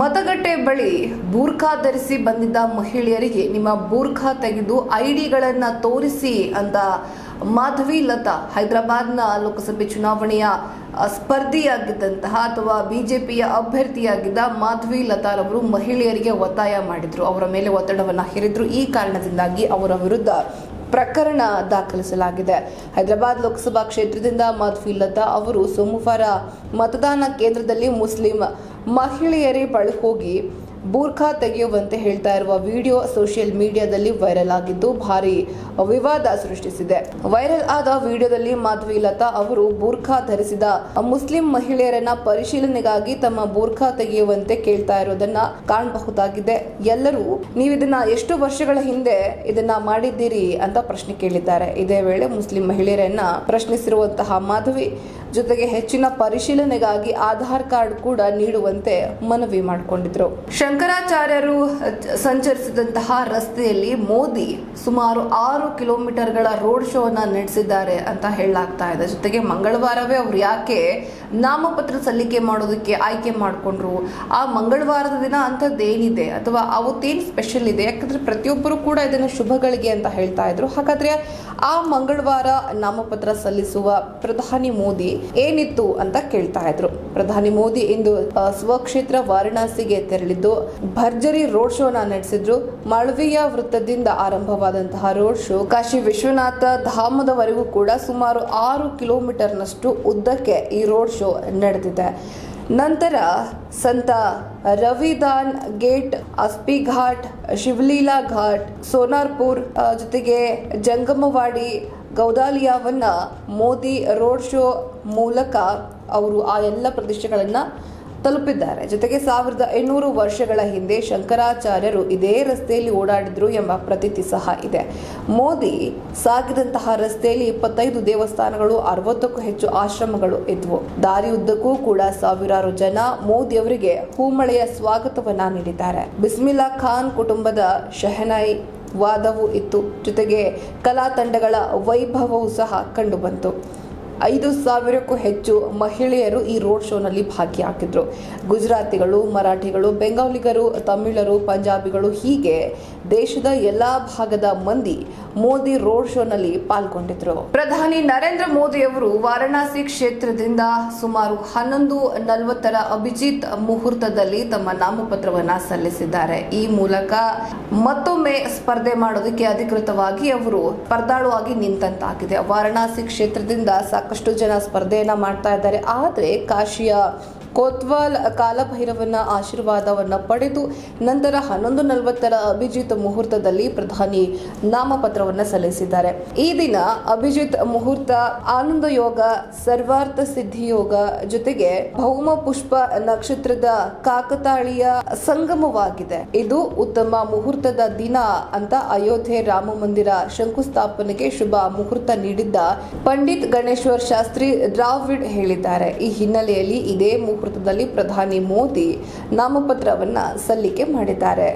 ಮತಗಟ್ಟೆ ಬಳಿ ಬೂರ್ಖಾ ಧರಿಸಿ ಬಂದಿದ್ದ ಮಹಿಳೆಯರಿಗೆ ನಿಮ್ಮ ಬೂರ್ಖಾ ತೆಗೆದು ಐಡಿಗಳನ್ನ ತೋರಿಸಿ ಅಂತ ಮಾಧವಿ ಲತಾ ಹೈದರಾಬಾದ್ನ ಲೋಕಸಭೆ ಚುನಾವಣೆಯ ಸ್ಪರ್ಧಿಯಾಗಿದ್ದಂತಹ ಅಥವಾ ಬಿಜೆಪಿಯ ಅಭ್ಯರ್ಥಿಯಾಗಿದ್ದ ಮಾಧವಿ ಲತಾರವರು ಮಹಿಳೆಯರಿಗೆ ಒತ್ತಾಯ ಮಾಡಿದ್ರು. ಅವರ ಮೇಲೆ ಒತ್ತಡವನ್ನ ಹೇರಿದ್ರು. ಈ ಕಾರಣದಿಂದಾಗಿ ಅವರ ವಿರುದ್ಧ ಪ್ರಕರಣ ದಾಖಲಿಸಲಾಗಿದೆ. ಹೈದರಾಬಾದ್ ಲೋಕಸಭಾ ಕ್ಷೇತ್ರದಿಂದ ಮಾಧವಿ ಲತಾ ಅವರು ಸೋಮವಾರ ಮತದಾನ ಕೇಂದ್ರದಲ್ಲಿ ಮುಸ್ಲಿಂ ಮಹಿಳೆಯರೇ ಬಳಿ ಹೋಗಿ ಬೂರ್ಖಾ ತೆಗೆಯುವಂತೆ ಹೇಳ್ತಾ ಇರುವ ವಿಡಿಯೋ ಸೋಷಿಯಲ್ ಮೀಡಿಯಾದಲ್ಲಿ ವೈರಲ್ ಆಗಿದ್ದು ಭಾರಿ ವಿವಾದ ಸೃಷ್ಟಿಸಿದೆ. ವೈರಲ್ ಆದ ವಿಡಿಯೋದಲ್ಲಿ ಮಾಧವಿ ಲತಾ ಅವರು ಬೂರ್ಖಾ ಧರಿಸಿದ ಮುಸ್ಲಿಂ ಮಹಿಳೆಯರನ್ನ ಪರಿಶೀಲನೆಗಾಗಿ ತಮ್ಮ ಬೂರ್ಖಾ ತೆಗೆಯುವಂತೆ ಕೇಳ್ತಾ ಇರೋದನ್ನ ಕಾಣಬಹುದಾಗಿದೆ. ಎಲ್ಲರೂ ನೀವು ಇದನ್ನ ಎಷ್ಟು ವರ್ಷಗಳ ಹಿಂದೆ ಇದನ್ನ ಮಾಡಿದ್ದೀರಿ ಅಂತ ಪ್ರಶ್ನೆ ಕೇಳಿದ್ದಾರೆ. ಇದೇ ವೇಳೆ ಮುಸ್ಲಿಂ ಮಹಿಳೆಯರನ್ನ ಪ್ರಶ್ನಿಸಿರುವಂತಹ ಮಾಧವಿ ಜೊತೆಗೆ ಹೆಚ್ಚಿನ ಪರಿಶೀಲನೆಗಾಗಿ ಆಧಾರ್ ಕಾರ್ಡ್ ಕೂಡ ನೀಡುವಂತೆ ಮನವಿ ಮಾಡಿಕೊಂಡಿದ್ರು. ಶಂಕರಾಚಾರ್ಯರು ಸಂಚರಿಸಿದಂತಹ ರಸ್ತೆಯಲ್ಲಿ ಮೋದಿ ಸುಮಾರು ಆರು ಕಿಲೋಮೀಟರ್ಗಳ ರೋಡ್ ಶೋನ ನಡೆಸಿದ್ದಾರೆ ಅಂತ ಹೇಳಲಾಗ್ತಾ ಇದೆ. ಜೊತೆಗೆ ಮಂಗಳವಾರವೇ ಅವ್ರು ಯಾಕೆ ನಾಮಪತ್ರ ಸಲ್ಲಿಕೆ ಮಾಡೋದಕ್ಕೆ ಆಯ್ಕೆ ಮಾಡಿಕೊಂಡ್ರು? ಆ ಮಂಗಳವಾರದ ದಿನ ಅಂಥದ್ದೇನಿದೆ? ಅಥವಾ ಅವತ್ತೇನು ಸ್ಪೆಷಲ್ ಇದೆ? ಯಾಕಂದರೆ ಪ್ರತಿಯೊಬ್ಬರು ಕೂಡ ಇದನ್ನು ಶುಭಗಳಿಗೆ ಅಂತ ಹೇಳ್ತಾ ಇದ್ರು. ಹಾಗಾದ್ರೆ ಆ ಮಂಗಳವಾರ ನಾಮಪತ್ರ ಸಲ್ಲಿಸುವ ಪ್ರಧಾನಿ ಮೋದಿ ಏನಿತ್ತು ಅಂತ ಕೇಳ್ತಾ ಇದ್ರು. ಪ್ರಧಾನಿ ಮೋದಿ ಇಂದು ಸ್ವಕ್ಷೇತ್ರ ವಾರಣಾಸಿಗೆ ತೆರಳಿದ್ದು ಭರ್ಜರಿ ರೋಡ್ ಶೋನ ನಡೆಸಿದ್ರು. ಮಳವಿಯ ವೃತ್ತದಿಂದ ಆರಂಭವಾದಂತಹ ರೋಡ್ ಶೋ ಕಾಶಿ ವಿಶ್ವನಾಥ ಧಾಮದವರೆಗೂ ಕೂಡ ಸುಮಾರು ಆರು ಕಿಲೋಮೀಟರ್ನಷ್ಟು ಉದ್ದಕ್ಕೆ ಈ ರೋಡ್ ಶೋ ನಡೆದಿದೆ. ನಂತರ ಸಂತ ರವಿದಾನ್ ಗೇಟ್, ಅಸ್ಪಿ ಘಾಟ್, ಶಿವಲೀಲಾ ಘಾಟ್, ಸೋನಾರ್ಪುರ್ ಜೊತೆಗೆ ಜಂಗಮವಾಡಿ, ಗೌದಾಲಿಯಾವನ್ನ ಮೋದಿ ರೋಡ್ ಶೋ ಮೂಲಕ ಅವರು ಆ ಎಲ್ಲ ಪ್ರದೇಶಗಳನ್ನು ತಲುಪಿದ್ದಾರೆ. ಜೊತೆಗೆ ಸಾವಿರದ ಐನೂರು ವರ್ಷಗಳ ಹಿಂದೆ ಶಂಕರಾಚಾರ್ಯರು ಇದೇ ರಸ್ತೆಯಲ್ಲಿ ಓಡಾಡಿದ್ರು ಎಂಬ ಪ್ರತೀತಿ ಸಹ ಇದೆ. ಮೋದಿ ಸಾಗಿದಂತಹ ರಸ್ತೆಯಲ್ಲಿ ಇಪ್ಪತ್ತೈದು ದೇವಸ್ಥಾನಗಳು, ಅರವತ್ತಕ್ಕೂ ಹೆಚ್ಚು ಆಶ್ರಮಗಳು ಇದ್ವು. ದಾರಿಯುದ್ದಕ್ಕೂ ಕೂಡ ಸಾವಿರಾರು ಜನ ಮೋದಿ ಅವರಿಗೆ ಹೂಮಳೆಯ ಸ್ವಾಗತವನ್ನ ನೀಡಿದ್ದಾರೆ. ಬಿಸ್ಮಿಲ್ಲಾ ಖಾನ್ ಕುಟುಂಬದ ಶಹನಾಯಿ ವಾದವೂ ಇತ್ತು. ಜೊತೆಗೆ ಕಲಾ ತಂಡಗಳ ವೈಭವವೂ ಸಹ ಕಂಡುಬಂತು. ಐದು ಸಾವಿರಕ್ಕೂ ಹೆಚ್ಚು ಮಹಿಳೆಯರು ಈ ರೋಡ್ ಶೋನಲ್ಲಿ ಭಾಗಿಯಾಗಿದ್ರು. ಗುಜರಾತಿಗಳು, ಮರಾಠಿಗಳು, ಬೆಂಗಾಲಿಗರು, ತಮಿಳರು, ಪಂಜಾಬಿಗಳು ಹೀಗೆ ದೇಶದ ಎಲ್ಲಾ ಭಾಗದ ಮಂದಿ ಮೋದಿ ರೋಡ್ ಶೋನಲ್ಲಿ ಪಾಲ್ಗೊಂಡಿದ್ರು. ಪ್ರಧಾನಿ ನರೇಂದ್ರ ಮೋದಿ ಅವರು ವಾರಣಾಸಿ ಕ್ಷೇತ್ರದಿಂದ ಸುಮಾರು ಹನ್ನೊಂದು ನಲವತ್ತರ ಅಭಿಜಿತ್ ಮುಹೂರ್ತದಲ್ಲಿ ತಮ್ಮ ನಾಮಪತ್ರವನ್ನ ಸಲ್ಲಿಸಿದ್ದಾರೆ. ಈ ಮೂಲಕ ಮತ್ತೊಮ್ಮೆ ಸ್ಪರ್ಧೆ ಮಾಡೋದಕ್ಕೆ ಅಧಿಕೃತವಾಗಿ ಅವರು ಸ್ಪರ್ಧಾಳುವಾಗಿ ನಿಂತಂತಾಗಿದೆ. ವಾರಣಾಸಿ ಕ್ಷೇತ್ರದಿಂದ ಸಾಕಷ್ಟು ಜನ ಸ್ಪರ್ಧೆಯನ್ನು ಮಾಡ್ತಾ ಇದ್ದಾರೆ. ಆದರೆ ಕಾಶಿಯ ಕೋತ್ವಾಲ್ ಕಾಲಭೈರವನ ಆಶೀರ್ವಾದವನ್ನ ಪಡೆದು ನಂತರ ಹನ್ನೊಂದು ನಲವತ್ತರ ಅಭಿಜಿತ್ ಮುಹೂರ್ತದಲ್ಲಿ ಪ್ರಧಾನಿ ನಾಮಪತ್ರವನ್ನ ಸಲ್ಲಿಸಿದ್ದಾರೆ. ಈ ದಿನ ಅಭಿಜಿತ್ ಮುಹೂರ್ತ ಆನಂದ ಯೋಗ, ಸರ್ವಾರ್ಥ ಸಿದ್ಧಿ ಯೋಗ ಜೊತೆಗೆ ಭೌಮ ಪುಷ್ಪ ನಕ್ಷತ್ರದ ಕಾಕತಾಳೀಯ ಸಂಗಮವಾಗಿದೆ. ಇದು ಉತ್ತಮ ಮುಹೂರ್ತದ ದಿನ ಅಂತ ಅಯೋಧ್ಯೆ ರಾಮ ಮಂದಿರ ಶಂಕುಸ್ಥಾಪನೆಗೆ ಶುಭ ಮುಹೂರ್ತ ನೀಡಿದ್ದ ಪಂಡಿತ್ ಗಣೇಶ್ವರ್ ಶಾಸ್ತ್ರಿ ದ್ರಾವಿಡ್ ಹೇಳಿದ್ದಾರೆ. ಈ ಹಿನ್ನೆಲೆಯಲ್ಲಿ ಇದೇ ಮುಹೂರ್ತದಲ್ಲಿ ಪ್ರಧಾನಿ ಮೋದಿ ನಾಮಪತ್ರವನ್ನು ಸಲ್ಲಿಕೆ ಮಾಡಿದ್ದಾರೆ.